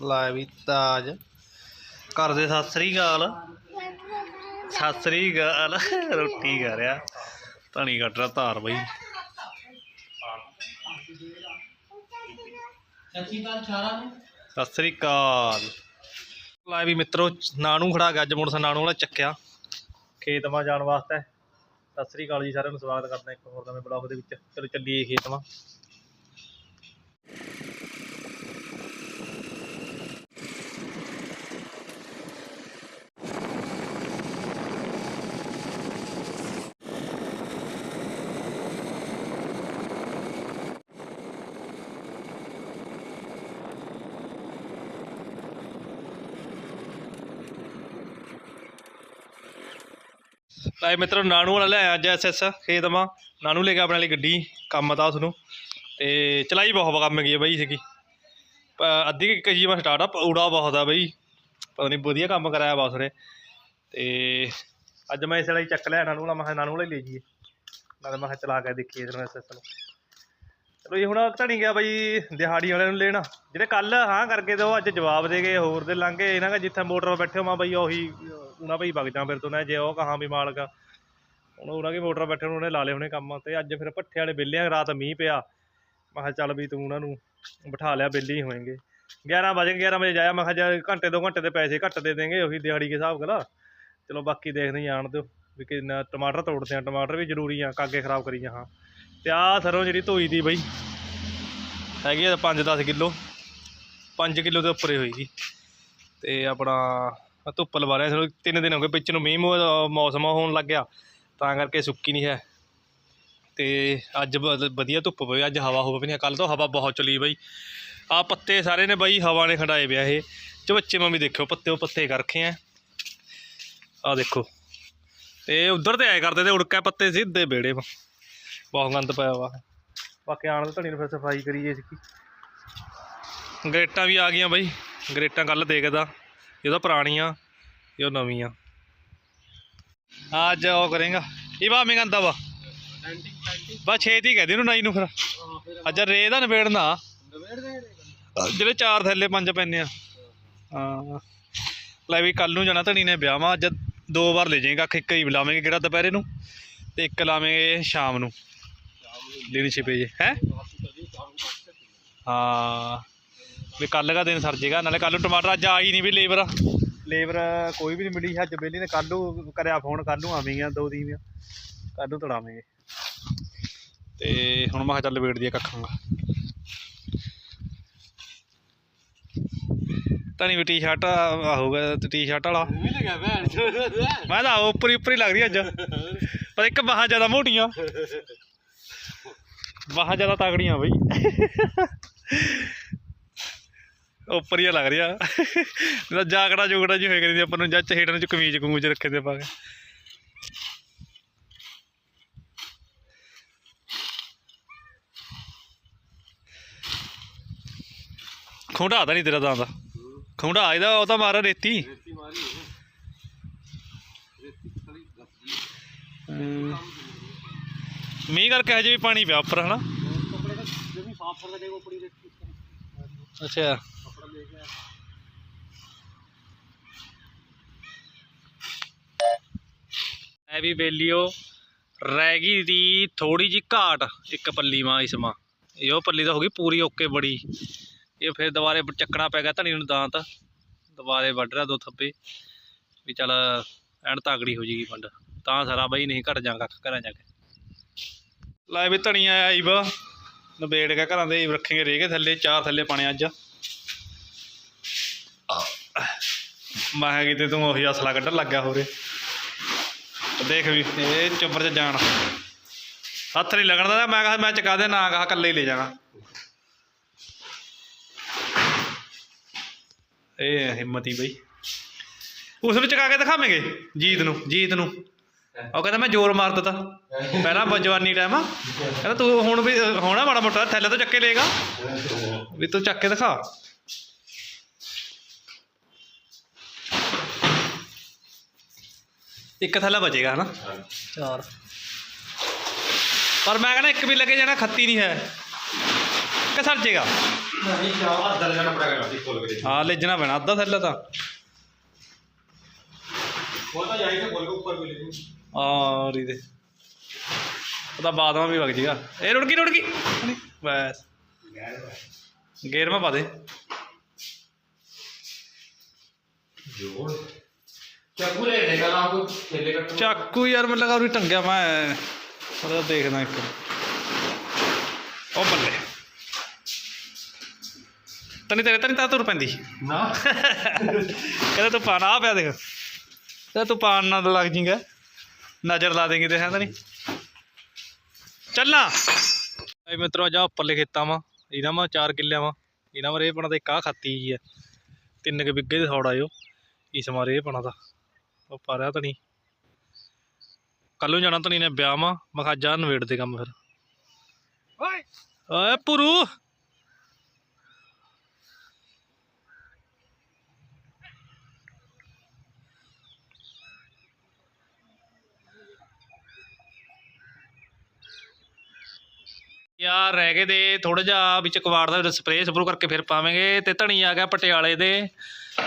ਲੈ ਵੀ ਤਾਜ। ਘਰ ਦੇ ਸਤਿ ਸ੍ਰੀ ਅਕਾਲ। ਸਤਿ ਸ੍ਰੀ ਅਕਾਲ। ਰੋਟੀ ਖਾ ਰਿਹਾ। ਧਣੀ ਕੱਟ ਰਿਹਾ ਧਾਰ ਬਈ। ਸਤਿ ਸ੍ਰੀ ਅਕਾਲ। ਲੈ ਵੀ ਮਿੱਤਰੋ, ਨਾਨੂ ਖੜਾ ਗਿਆ, ਅੱਜ ਮੋਟਰਸਾਈਕਲ ਨਾਨੂ ਵਾਲਾ ਚੱਕਿਆ। ਖੇਤ ਜਾਣ ਵਾਸਤੇ। ਸਤਿ ਸ੍ਰੀ ਅਕਾਲ ਜੀ, ਸਾਰਿਆਂ ਨੂੰ ਸਵਾਗਤ ਕਰਦਾ ਇੱਕ ਹੋਰ ਨਵੇਂ ਬਲੌਗ ਦੇ ਵਿੱਚ। ਚਲੋ ਚੱਲੀਏ ਖੇਤ ਮਾ ਲੈ ਮਿੱਤਰੋ, ਨਾਨੂ ਵਾਲਾ ਲਿਆਇਆ ਅੱਜ ਐਸਐਸ ਖੇਤ ਮਾ। ਨਾਨੂ ਲੈ ਕੇ ਆਪਣੇ ਲਈ ਗੱਡੀ, ਕੰਮ ਤਾਂ ਉਸਨੂੰ। ਤੇ ਚਲਾਈ ਬਹੁਤ ਕੰਮ ਗਈ ਹੈ ਬਾਈ, ਸੀਗੀ। ਪ- ਅੱਧੀ ਕਹੀ ਮੈਂ ਸਟਾਰਟ ਆ ਊੜਾ ਬਹੁਤ ਆ ਬਾਈ। ਪਤਾ ਨਹੀਂ ਵਧੀਆ ਕੰਮ ਕਰਾਇਆ ਬਸ ਨੇ ਤੇ ਅੱਜ ਮੈਂ ਇਸ ਵਾਲਾ ਚੱਕ ਲਿਆ, ਨਾਨੂ ਵਾਲਾ। ਮੈਂ ਕਿਹਾ ਨਾਨੂ ਵਾਲਾ ਲੈ ਜੀਏ ਨਾਲੇ ਮੈਂ ਕਿਹਾ ਚਲਾ ਕੇ ਦੇਖੀਏ ਇਹਨੂੰ ਐਸਐਸ ਨੂੰ। ਚਲੋ ਜੀ ਹੁਣ ਧਣੀ ਗਿਆ ਬਾਈ, ਦਿਹਾੜੀ ਵਾਲਿਆਂ ਨੂੰ ਲੈਣਾ। ਜਿਹੜੇ ਕੱਲ ਹਾਂ ਕਰਕੇ ਤੇ ਉਹ ਅੱਜ ਜਵਾਬ ਦੇ ਗਏ, ਹੋਰ ਦੇ ਲੰਘੇ ਇਹਨਾਂ ਦਾ ਜਿੱਥੇ ਮੋਟਰ ਬੈਠੇ ਹੋਵਾਂ ਬਾਈ ਉਹੀ ਉਹਨਾਂ ਭਾਈ ਵਗ ਜਾ ਫਿਰ ਤੋਂ, ਨਾ ਜੇ ਉਹ ਕਹਾਂ ਵੀ ਮਾਲਕ ਹੁਣ ਉਹਨਾਂ ਕੀ ਮੋਟਰ ਬੈਠੇ ਨੂੰ ਉਹਨੇ ਲਾ ਲਏ ਹੋਣੇ ਕੰਮ ਤੇ, ਅੱਜ ਫਿਰ ਭੱਠੇ ਵਾਲੇ ਬਿੱਲਿਆਂ ਰਾਤ ਮੀਂਹ ਪਿਆ। ਮੈਂ ਕਿਹਾ ਚੱਲ ਵੀ ਤੂੰ ਉਹਨਾਂ ਨੂੰ ਬਿਠਾ ਲਿਆ, ਵਿਹਲੇ ਹੀ ਹੋਣਗੇ 11 ਵਜੇ 11 ਵਜੇ ਜਾਇਆ, ਮੈਂ ਕਿਹਾ ਜੇ ਘੰਟੇ ਦੋ ਘੰਟੇ ਦੇ ਪੈਸੇ ਘੱਟ ਦੇ ਦੇਂਗੇ ਉਹੀ ਦਿਹਾੜੀ ਦੇ ਹਿਸਾਬ ਕਰਾ ਚਲੋ ਬਾਕੀ ਦੇਖਦੇ ਜਾਣ ਦਿਓ ਵੀ ਕਿੰਨਾ ਟਮਾਟਰ ਤੋੜਦੇ ਆ ਟਮਾਟਰ ਵੀ ਜ਼ਰੂਰੀ ਆ, ਕਾਗੇ ਖਰਾਬ ਕਰੀ ਜਾ ਹਾਂ ਤੇ ਆਹ ਸਰੋਂ ਜਿਹੜੀ ਧੋਈ ਦੀ ਬਈ, ਹੈਗੀ ਆ 5-10 ਕਿਲੋ। 5 ਕਿਲੋ ਦੇ ਉੱਪਰ ਹੋਈ ਹੋਏਗੀ। ਤੇ ਆਪਣਾ ਧੁੱਪ ਲਵਾ ਰਿਹਾ ਤਿੰਨ ਦਿਨ ਹੋ ਗਏ ਵਿੱਚ ਨੂੰ ਮੀਂਹ ਮੌ- ਮੌਸਮ ਹੋਣ ਲੱਗ ਗਿਆ। ਤਾਂ ਕਰਕੇ ਸੁੱਕੀ ਨਹੀਂ ਹੈ। ਤੇ ਅੱਜ ਬ- ਵਧੀਆ ਧੁੱਪ ਪਈ। ਅੱਜ ਹਵਾ ਹੋਵੇ ਨਹੀਂ ਕੱਲ ਤੋਂ ਹਵਾ ਬਹੁਤ ਚਲੀ ਬਈ। ਆ ਪੱਤੇ ਸਾਰੇ ਨੇ ਬਈ ਹਵਾ ਨੇ ਖੰਡਾਏ ਪਿਆ ਇਹ। ਚਵੱਚੇ ਮੰਮੀ ਦੇਖਿਓ ਪੱਤੇ ਉਹ ਪੱਤੇ ਕਰ ਰੱਖੇ ਆ। ਆ ਦੇਖੋ। ਤੇ ਉਧਰ ਤੇ ਆਏ ਕਰਦੇ ਤੇ ਉੜਕਾ ਪੱਤੇ ਸਿੱਧੇ ਬੇੜੇ ਬਹੁਤ ਗੰਦ ਪਿਆ ਵਾ। ਬਾਕੀ ਆਣ ਦੇ ਧਣੀ ਨੂੰ ਫਿਰ ਸਫ਼ਾਈ ਕਰੀਏ ਸੀ ਗਰੇਟਾਂ ਵੀ ਆ ਗਈਆਂ ਬਈ। ਗਰੇਟਾਂ ਕੱਲ ਦੇਖਦਾ। ਇਹ ਤਾਂ ਪੁਰਾਣੀਆਂ, ਇਹ ਨਵੀਆਂ। ਅੱਜ ਉਹ ਕਰੇਗਾ। ਇਹ ਬਾ ਗੰਦਾ ਵਾ। ਬਸ ਛੇਤੀ ਕਹਿ ਦੇ ਇਹਨੂੰ ਨਾਈ ਨੂੰ ਫਿਰ। ਅੱਜ ਰੇ ਦਾ ਜਿਹੜੇ ਚਾਰ ਥੱਲੇ ਪੰਜ ਪੈਨੇ ਆ। ਹਾਂ। ਲੈ ਵੀ ਕੱਲ ਨੂੰ ਜਾਣਾ ਧਣੀ ਨੇ ਵਿਆਹ ਵਾ ਅੱਜ ਦੋ ਵਾਰ ਲੈ ਜਾਏਗਾ। ਇੱਕ ਹੀ ਲਾਵਾਂਗੇ ਕਿਹੜਾ ਦੁਪਹਿਰੇ ਨੂੰ ਤੇ ਇੱਕ ਲਾਵਾਂਗੇ ਸ਼ਾਮ ਨੂੰ। ਲੈਣੀ ਛਿਪੇ ਜੇ। ਹੈ? ਹਾਂ। ਵੀ ਕੱਲ ਦਾ ਦਿਨ ਸਰ ਜੇਗਾ ਨਾਲੇ ਕੱਲ ਨੂੰ ਟਮਾਟਰ ਅੱਜ ਆ ਹੀ ਨਹੀਂ ਵੀ ਲੇਬਰ। ਲੇਬਰ ਕੋਈ ਵੀ ਨਹੀਂ ਮਿਲੀ ਅੱਜ ਬੇਲੀ ਨੇ ਕੱਲ ਨੂੰ ਕਰਿਆ ਫੋਨ ਕੱਲ ਨੂੰ ਆਵੇਂਗੀਆਂ ਦੋ ਦੀਵੀਆਂ ਕੱਲ ਨੂੰ ਤੜਾਵਾਂਗੇ। ਤੇ ਹੁਣ ਮੈਂ ਕਿਹਾ ਚੱਲ ਵੇਟ ਦੀਏ ਕੱਖਾਂਗਾ ਤਣੀ ਵੀ ਟੀ-ਸ਼ਰਟ ਆਹੂਗਾ ਤੇ ਟੀ-ਸ਼ਰਟ ਵਾਲਾ। ਮੈਂ ਤਾਂ ਉੱਪਰ ਹੀ ਉੱਪਰ ਹੀ ਲੱਗ ਰਹੀ ਅੱਜ। ਪਰ ਇੱਕ ਬਾਹਾਂ ਜ਼ਿਆਦਾ ਮੋਟੀਆਂ। ਬਾਹਾਂ ਜ਼ਿਆਦਾ ਤਗੜੀਆਂ ਬਈ। ਉੱਪਰ ਹੀ ਲੱਗ ਰਿਹਾ। ਇਹਦਾ ਜਾਕੜਾ ਜੁਗੜਾ ਜੀ ਹੋਏ ਕਰੀ ਆਪਾਂ ਨੂੰ ਜੱਜ ਹੇਠਾਂ ਚ ਕਮੀਜ਼ ਕਮੂਜ ਰੱਖੇ ਤੇ ਪਾ ਕੇ। ਖੁੰਡਾ ਤਾਂ ਨਹੀਂ ਤੇਰਾ ਦਾਂਦਾ ਖੁੰਡਾ ਇਹਦਾ ਉਹ ਤਾਂ ਮਾਰਾ ਰੇਤੀ। ਹਮ। ਮੀਂਹ ਕਰਕੇ ਹਜੇ ਵੀ ਪਾਣੀ ਪਿਆ ਉੱਪਰ ਹਨਾ? ਅੱਛਾ। ਐ ਵੀ ਬੇਲੀਓ ਰਹਿ ਗਈ ਦੀ ਥੋੜੀ ਜੀ ਘਾਟ ਇੱਕ ਪੱਲੀ ਮਾਂ ਇਸ ਮਾਂ। ਇਹ ਉਹ ਪੱਲੀ ਤਾਂ ਹੋ ਗਈ ਪੂਰੀ ਓਕੇ ਬੜੀ। ਇਹ ਫਿਰ ਦੁਬਾਰੇ ਚੱਕਣਾ ਪੈ ਗਿਆ ਧਣੀ ਨੂੰ ਦਾਂਤ। ਦੁਬਾਰੇ ਵੱਢ ਰਿਹਾ ਦੋ ਥੱਪੇ ਵੀ ਚੱਲ ਐਨ ਤਾਗੜੀ ਹੋ ਜੇਗੀ ਫੰਡ। ਤਾਂ ਸਾਰਾ ਬਈ ਨਹੀਂ ਘਟ ਜਾ ਕੱਖ ਘਰਾਂ ਜਾ ਕੇ। ਲੈ ਵੀ ਧਣੀਆਂ ਆਈ ਵਾ। ਨਵੇੜ ਕੇ ਘਰਾਂ ਦੇ ਰੱਖेंगे ਰੇਗੇ ਥੱਲੇ ਚਾਰ ਥੱਲੇ ਪਾਣੇ ਅੱਜ। ਮੈਂ ਕਿਹਾ ਕਿਤੇ ਤੂੰ ਉਹੀ ਅਸਲਾ ਕੱਢਣ ਲੱਗਾ ਹੋਰੇ। ਦੇਖ ਵੀ, ਇਹ ਚੁੱਪਰ ਚ ਜਾਣ। ਹੱਥ ਨਹੀਂ ਲੱਗਣ ਦਾ ਮੈਂ ਕਹਾ ਮੈਂ ਚਕਾ ਦੇ ਨਾ ਕਹਾ ਇਕੱਲੇ ਹੀ ਲੈ ਜਾਣਾ। ਇਹ ਹਿੰਮਤੀ ਬਈ। ਉਸ ਵਿੱਚ ਚਕਾ ਕੇ ਦਿਖਾਵਾਂਗੇ, ਜੀਤ ਨੂੰ ਜੀਤ ਨੂੰ। ਉਹ ਕਹਿੰਦਾ ਮੈਂ ਜ਼ੋਰ ਮਾਰ ਦਿੱਤਾ। ਪਹਿਲਾਂ ਬ- ਜਵਾਨੀ ਟਾਈਮ ਆ। ਕਹਿੰਦਾ ਤੂੰ ਹੁਣ ਵੀ, ਹੋਣਾ ਮਾੜਾ ਮੋਟਾ, ਥੱਲੇ ਤੋਂ ਚੱਕੇ ਲੇਗਾ ਵੀ ਤੂੰ ਚੱਕ ਕੇ ਦਿਖਾ। ਇੱਕ ਥੱਲਾ ਬਚੇਗਾ ਹਨਾ? ਚਾਰ ਪਰ ਮੈਂ ਕਹਿੰਦਾ ਇੱਕ ਵੀ ਲੱਗੇ ਜਾਣਾ ਖੱਤੀ ਨਹੀਂ ਹੈ। ਕਿ ਸਰ ਜੇਗਾ ਨਹੀਂ ਚਾਹ ਅੱਧਾ ਲੈਣਾ ਪੜੇਗਾ ਸੀ ਖੋਲ ਕੇ ਹਾਂ ਲੈਜਣਾ ਪੈਣਾ ਅੱਧਾ ਥੱਲੇ ਤਾਂ। ਉਹ ਤਾਂ ਜਾਈ ਤੇ ਕੇ ਉੱਪਰ ਵੀ ਲੈ ਜੂ ਆ ਰੀ ਦੇ ਉਹਦਾ ਬਾਦਮਾ ਵੀ ਵਗ ਜੀਗਾ। ਇਹ ਰੁੜ ਗਈ ਰੁੜ ਗਈ ਬਸ। ਗੇਰ ਮਾ ਪਾ ਦੇ। ਜੋੜ। ਚਾਕੂ ਲੈ ਲੈਗਾ ਨਾ ਕੋ ਥੇਲੇ ਕੱਟ ਚਾਕੂ ਯਾਰ ਮੈਨੂੰ ਲੱਗਾ ਉਹ ਟੰਗਿਆ ਮੈਂ। ਉਹਦਾ ਦੇਖਦਾ ਇੱਕ ਉਹ ਬੱਲੇ। ਤਨੀ ਤੇਰੇ ਤਨੀ ਤਾਂ ਤੁਰ ਪੈਂਦੀ। ਨਾ। ਕਹਿੰਦਾ ਤੂੰ ਪਾਣਾ ਆ ਪਿਆ ਦੇਖ। ਕਹਿੰਦਾ ਤੂੰ ਪਾਣ ਨਾਲ ਲੱਗ ਜਿੰਗਾ। ਨਜ਼ਰ ਲਾ ਦੇਂਗੇ ਤੇ ਹੈ ਤਾਂ ਨਹੀਂ। ਚੱਲਣਾ ਐ ਮਿੱਤਰੋ ਜਾ ਉੱਪਰਲੇ ਖੇਤਾਂ ਵਾ। ਇਹਨਾਂ ਮਾ 4 ਕਿੱਲਿਆਂ ਵਾ। ਇਹਨਾਂ ਮਾ ਰੇ ਪਣਾ ਤੇ ਇੱਕ ਆਹ ਖਾਤੀ ਜੀ ਆ। ਤਿੰਨ ਕੇ ਬਿੱਗੇ ਦੇ ਥੋੜਾ ਜੋ ਇਸ ਮਾਰੇ ਇਹ ਪਣਾ ਦਾ ਉਹ ਪਾਰਿਆ ਤਣੀ ਕੱਲ ਨੂੰ ਜਾਣਾ ਤਣੀ ਨੇ ਵਿਆਹ ਮਾ ਮੈਂ ਕਿਹਾ ਜਾ ਨਵੇੜ ਦੇ ਕੰਮ ਫਿਰ। ਓਏ! ਓਏ ਪੁਰੂ! ਯਾਰ ਰਹਿ ਗਏ ਦੇ ਥੋੜਾ ਜਿਹਾ ਵਿੱਚ ਕਵਾੜ ਦਾ ਸਪਰੇਅ ਸਪਰੂ ਕਰਕੇ ਫਿਰ ਪਾਵਾਂਗੇ ਤੇ ਧਣੀ ਆ ਗਿਆ ਪਟਿਆਲੇ ਦੇ।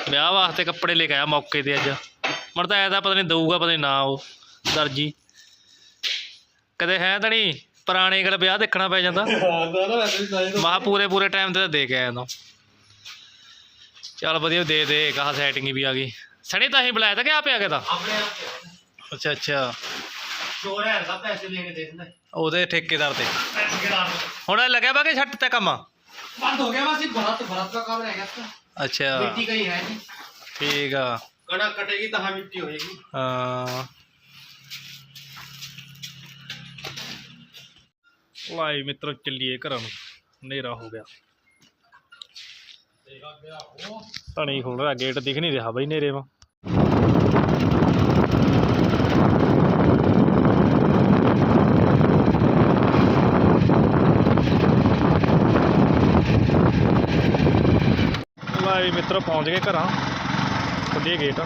ਵਿਆਹ ਵਾਸਤੇ ਕੱਪੜੇ ਲੈ ਕੇ ਆਇਆ ਮੌਕੇ ਤੇ ਅੱਜ। ਮਰ ਤਾਂ ਐਦਾ ਪਤਾ ਨਹੀਂ ਦਊਗਾ ਪਤਾ ਨਹੀਂ ਨਾ ਉਹ ਦਰਜੀ। ਕਦੇ ਹੈ ਤਾਂ ਨਹੀਂ ਪੁਰਾਣੇ ਗੱਲ ਵਿਆਹ ਦੇਖਣਾ ਪੈ ਜਾਂਦਾ। ਮਾ ਪੂਰੇ ਪੂਰੇ ਟਾਈਮ ਤੇ ਦੇ ਕੇ ਆਇਆ ਚਲ ਵਧੀਆ ਦੇ ਦੇ ਕਹਾ ਸੈਟਿੰਗ ਵੀ ਆ ਗਈ। ਸਣੇ ਤਾਂ ਹੀ ਬੁਲਾਇਆ ਤਾਂ ਕਿ ਆ ਪਿਆ ਕਿਦਾ ਅੱਛਾ ਅੱਛਾ। ਚੋਰ ਉਹਦੇ ਠੇਕੇਦਾਰ ਤੇ। ਹੁਣ ਲੱਗਿਆ ਬਾ ਕਿ ਛੱਟ ਤੇ ਕੰਮ? ਬੰਦ ਹੋ ਗਿਆ ਬਸ ਇਹ ਭਰਤ ਭਰਤ ਦਾ ਕੰਮ ਰਹਿ ਗਿਆ ਅੱਛਾ मिट्टी का ही है नहीं ਠੀਕ ਆ कड़क कटेगी तो हाँ मिट्टी होएगी ਹਾਂ ਲਾਈ ਮਿੱਤਰੋ ਚੱਲੀਏ ਘਰਾਂ ਨੂੰ ਹਨੇਰਾ ਹੋ ਗਿਆ ਧਣੀ ਖੋਲ ਰਿਹਾ ਗੇਟ ਦਿਖ ਨਹੀਂ ਰਿਹਾ ਬਈ ਹਨੇਰੇ ਵਾ ਮਿੱਤਰ ਪਹੁੰਚ ਗਏ ਘਰਾਂ ਖੁੱਲੀਏ ਗੇਟ